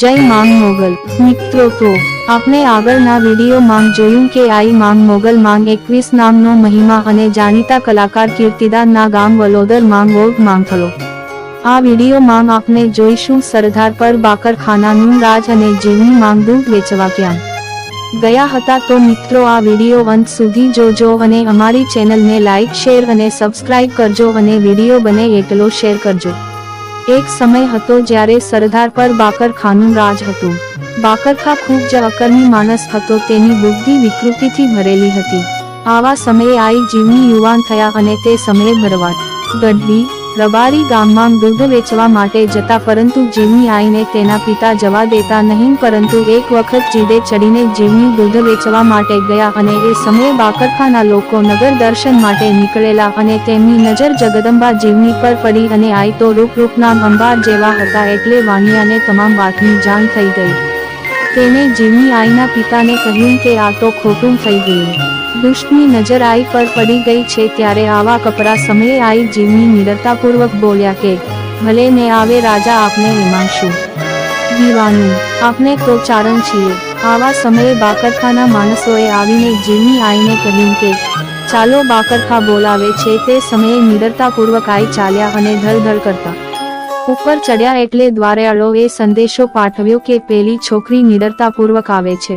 જય માંગ મોગલ. મિત્રો તો આપણે આગળના વીડિયો માંગ જોયું કે આઈ માંગ મોગલ માંગ એકવીસ નામનો મહિમા અને જાણીતા કલાકાર કીર્તિદાનના ગામ વલોદર માંગ ઓગ માંગ થયો. આ વીડિયો માંગ આપણે જોઈશું સરદાર પર બાકરખાનાનું રાજ અને જીવની માંગ દૂધ વેચવા ક્યાં. ગયા હતા તો મિત્રો આ વીડિયો અંત સુધી જોજો અને અમારી ચેનલને લાઇક શેર અને સબસ્ક્રાઇબ કરજો અને વીડિયો બને એટલો શેર કરજો. એક સમય હતો જ્યારે સરદાર પર બાકરખાનું રાજ હતું. બાકરખા ખૂબ જ અકર્મી માણસ હતો, તેની બુદ્ધિ વિકૃતિથી ભરેલી હતી. આવા સમયે આઈ જીવની યુવાન થયા અને તે સમયે ભરવાડ, ગઢવી રબારી ગામમાં દૂધ વેચવા માટે જતા પરંતુ જીવની આઈને તેના પિતા જવા દેતા નહીં પરંતુ એક વખત જીદે ચડીને જીવની દૂધ વેચવા માટે ગયા અને એ સમયે બાકરખાના લોકો નગર દર્શન માટે નીકળેલા અને તેમની નજર જગદંબા જીવની પર પડી અને આઈ તો રૂપ રૂપના અંબાર જેવા હતા એટલે વાણિયાને તમામ વાતની જાણ થઈ ગઈ. તેને જીવની આઈના પિતાને કહ્યું કે આ તો ખોટું થઈ ગયું. દુષ્ટની નજર આઈ પર પડી ગઈ છે ત્યારે આવા કપરા સમયે આઈ જીવની નિડરતાપૂર્વક બોલ્યા કે, ભલે ને આવે રાજા આપને એમાં શું દીવાનું આપણે તો ચારણ છીએ. આવા સમયે બાકરખાના માણસોએ આવીને જીવની આઈને કહ્યું કે, ચાલો બાકરખા બોલાવે છે. તે સમયે નિડરતાપૂર્વક આઈ ચાલ્યા અને ધરધર કરતા. ઉપર ચડ્યા એટલે દ્વારેવાળોએ સંદેશો પાઠવ્યો કે, પેલી છોકરી નિડરતાપૂર્વક આવે છે.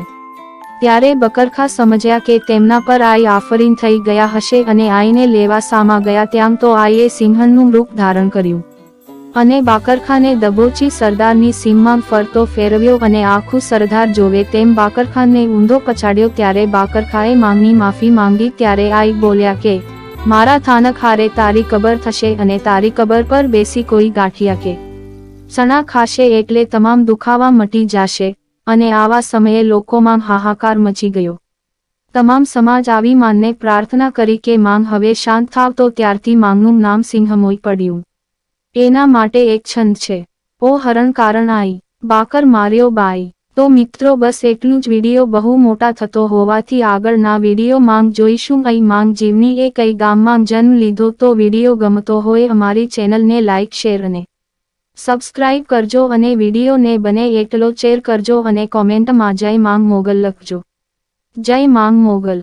ત્યારે બકરખા સમજ્યા કે તેમના પર આઈ આફરીન થઈ ગયા હશે અને આઈને લેવા સામા ગયા ત્યાં તો આઈએ સિંહણનું રૂપ ધારણ કર્યું. અને બાકરખાને દબોચી સરદારની સીમમાં ફરતો ફેરવ્યો અને આખું સરદાર જોવે તેમ બાકરખાને ઊંધો પછાડ્યો ત્યારે બાકરખાએ માંગની માફી માંગી ત્યારે આઈ બોલ્યા કે, મારા થાનક હારે તારી કબર થશે અને તારી કબર પર બેસી કોઈ ગાંઠિયા કે. સણા ખાશે એટલે તમામ દુખાવા મટી જશે. અને આવા સમયે લોકોમાં હાહાકાર મચી ગયો. તમામ સમાજ આવી માનને પ્રાર્થના કરી કે માંગ હવે શાંત થાવ તો ત્યારથી માંગનું નામ સિંહમોઈ પડ્યું. એના માટે એક છંદ છે. ઓ હરણ કારણ આઈ, બાકર માર્યો બાઈ. તો મિત્રો બસ એટલું જ વીડિયો બહુ મોટા થતો હોવાથી આગળના વીડિયો માંગ જોઈશું. અહીં માંગ જીવની એ કઈ ગામમાં જન્મ લીધો તો વીડિયો ગમતો હોય અમારી ચેનલને લાઇક શેર અને સબસ્ક્રાઇબ કરજો અને વિડીયોને બને એટલો શેર કરજો અને કોમેન્ટમાં જય માંગ મોગલ લખજો. જય માંગ મોગલ.